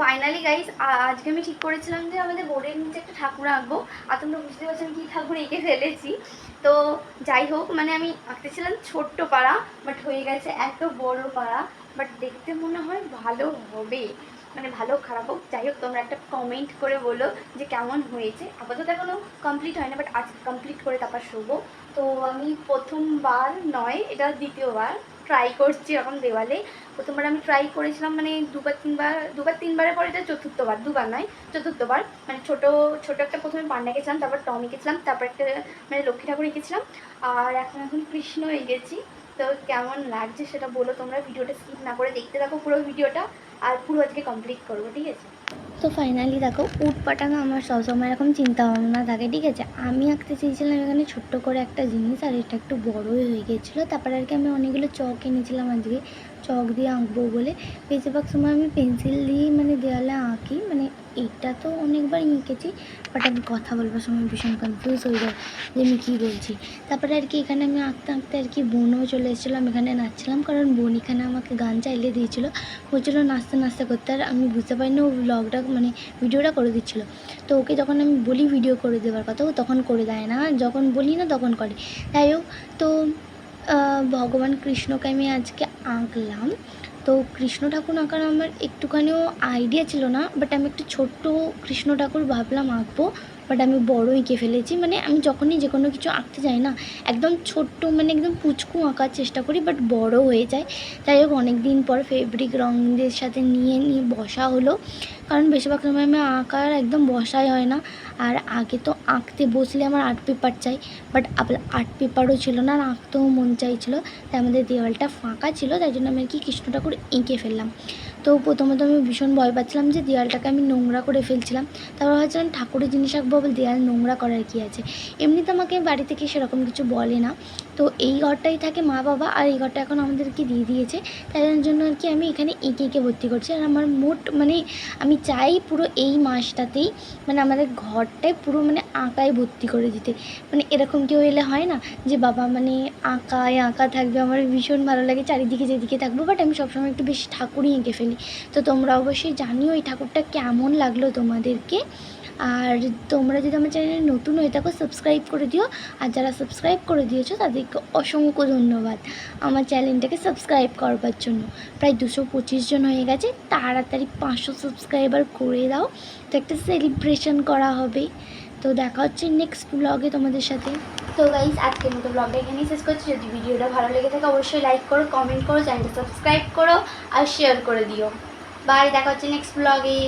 Finally guys আজকে আমি ঠিক করেছিলাম যে আমাদের বোর্ডের নিচে একটা ঠাকুর আঁকবো। আর তোমরা বুঝতে পারছেন কি ঠাকুর এঁকে ফেলেছি। তো যাই হোক মানে আমি আঁকতেছিলাম ছোট্ট পাড়া বাট হয়ে গেছে এত বড় পাড়া বাট দেখতে মনে হয় ভালো হবে। মানে ভালো খারাপ হোক। যাই হোক, তোমরা একটা কমেন্ট করে বলো যে কেমন হয়েছে। আপাতত এখনও কমপ্লিট হয় না বাট আজ কমপ্লিট করে তারপর শোবো। তো আমি প্রথমবার নয়, এটা দ্বিতীয়বার। ট্রাই করছি এখন দেওয়ালে। প্রথমবার আমি ট্রাই করেছিলাম মানে দুবার, তিনবার, দুবার, তিনবারের পরে এটা চতুর্থবার, দুবার নয়, চতুর্থবার। মানে ছোট ছোট একটা প্রথমে পান্ডা গেছিলাম তারপর টম এঁকেছিলাম তারপর একটা মানে লক্ষ্মী ঠাকুর এঁকেছিলাম আর এখন এখন কৃষ্ণ এঁকেছি তো কেমন লাগছে সেটা বলো তোমরা, ভিডিওটা স্কিপ না করে দেখতে থাকো পুরো ভিডিওটা, আর পুরো আজকে কমপ্লিট করব, ঠিক আছে? তো ফাইনালি দেখো, উট পাটানো আমার সবসময় এরকম চিন্তা ভাবনা থাকে, ঠিক আছে? আমি আঁকতে চেয়েছিলাম এখানে ছোট্ট করে একটা জিনিস, আর এটা একটু বড়ই হয়ে গিয়েছিল, তারপরে আর কি আমি অনেকগুলো চক এনেছিলাম আজকে, চক দিয়ে আঁকবো বলে। বেশিরভাগ সময় আমি পেন্সিল আঁকি মানে তো অনেকবার এঁকেছি বাট আমি কথা বলবার সময় ভীষণ কনফিউজ হয়ে যায় যে আমি কী বলছি। তারপরে আর কি এখানে আমি আঁকতে আঁকতে আর কি বোনও চলে এসেছিলাম এখানে নাচছিলাম, কারণ বোন এখানে আমাকে গান চাইলে দিয়েছিলো। বলছিল নাচতে নাচতে করতে, আর আমি বুঝতে পারিনি ও ব্লগটা মানে ভিডিওটা করে দিচ্ছিল। তো ওকে যখন আমি বলি ভিডিও করে দেওয়ার কথা, ও তখন করে দেয় না, যখন বলি না তখন করে। যাই হোক, তো ভগবান কৃষ্ণকে আমি আজকে আঁকলাম। তো কৃষ্ণ ঠাকুর আঁকার আমার একটুখানিও আইডিয়া ছিল না বাট আমি একটু ছোট্ট কৃষ্ণ ঠাকুর ভাবলাম আঁকবো। বাট আমি বড় এঁকে ফেলেছি। মানে আমি যখনই যে কোনো কিছু আঁকতে যাই না, একদম ছোট্ট মানে একদম পুচকু আঁকার চেষ্টা করি, বাট বড় হয়ে যায়। যাই হোক অনেক দিন পর ফেব্রিক রঙদের সাথে নিয়ে নিয়ে বসা হলো। কারণ বেশিরভাগ সময় আমি আঁকার একদম বসাই হয় না। আর আগে তো আঁকতে বসলে আমার আর্ট পেপার চাই, বাট আর্ট পেপারও ছিল না, আর আঁকতেও মন চাইছিল। তাই আমাদের দেওয়ালটা ফাঁকা ছিল, তাই জন্য আমি আর কি কৃষ্ণ ঠাকুর এঁকে ফেললাম। তো প্রথমত আমি ভীষণ ভয় পাচ্ছিলাম যে দেওয়ালটাকে আমি নোংরা করে ফেলছিলাম। তারপর ভাবছিলাম ঠাকুরের জিনিস আঁকবো বলে দেওয়াল নোংরা করার কি আছে? এমনিতে আমাকে বাড়ি থেকে সেরকম কিছু বলে না। তো এই ঘরটাই থাকে মা বাবা আর এই ঘরটা এখন আমাদেরকে দিয়ে দিয়েছে। তাই জন্য আর কি আমি এখানে এঁকে এঁকে ভর্তি করছি। আর আমার মোট মানে আমি চাই পুরো এই মাসটাতেই মানে আমাদের ঘরটায় পুরো মানে আঁকায় ভর্তি করে দিতে। মানে এরকম কেউ এলে হয় না যে বাবা মানে আঁকায় আঁকা থাকবে। আমার ভীষণ ভালো লাগে চারিদিকে যেদিকে থাকব। বাট আমি সবসময় একটু বেশি ঠাকুরই এঁকে ফেলি। তো তোমরা অবশ্যই জানিও এই ঠাকুরটা কেমন লাগল তোমাদেরকে। আর তোমরা যদি আমার চ্যানেলে নতুন হয়ে থাকো সাবস্ক্রাইব করে দিও। আর যারা সাবস্ক্রাইব করে দিয়েছ তাদেরকে অসংখ্য ধন্যবাদ। আমার চ্যানেলটাকে সাবস্ক্রাইব করবার জন্য। প্রায় দুশো পঁচিশ জন হয়ে গেছে। তাড়াতাড়ি পাঁচশো সাবস্ক্রাইবার করে দাও। তো একটা সেলিব্রেশন করা হবে। তো দেখা হচ্ছে নেক্সট ব্লগে তোমাদের সাথে। তো গাইজ আজকের মতো ব্লগটা এখানেই শেষ করছি। যদি ভিডিওটা ভালো লেগে থাকে, অবশ্যই লাইক করো কমেন্ট করো চ্যানেলটা সাবস্ক্রাইব করো, আর শেয়ার করে দিও। বাই দেখা হচ্ছে নেক্সট ব্লগে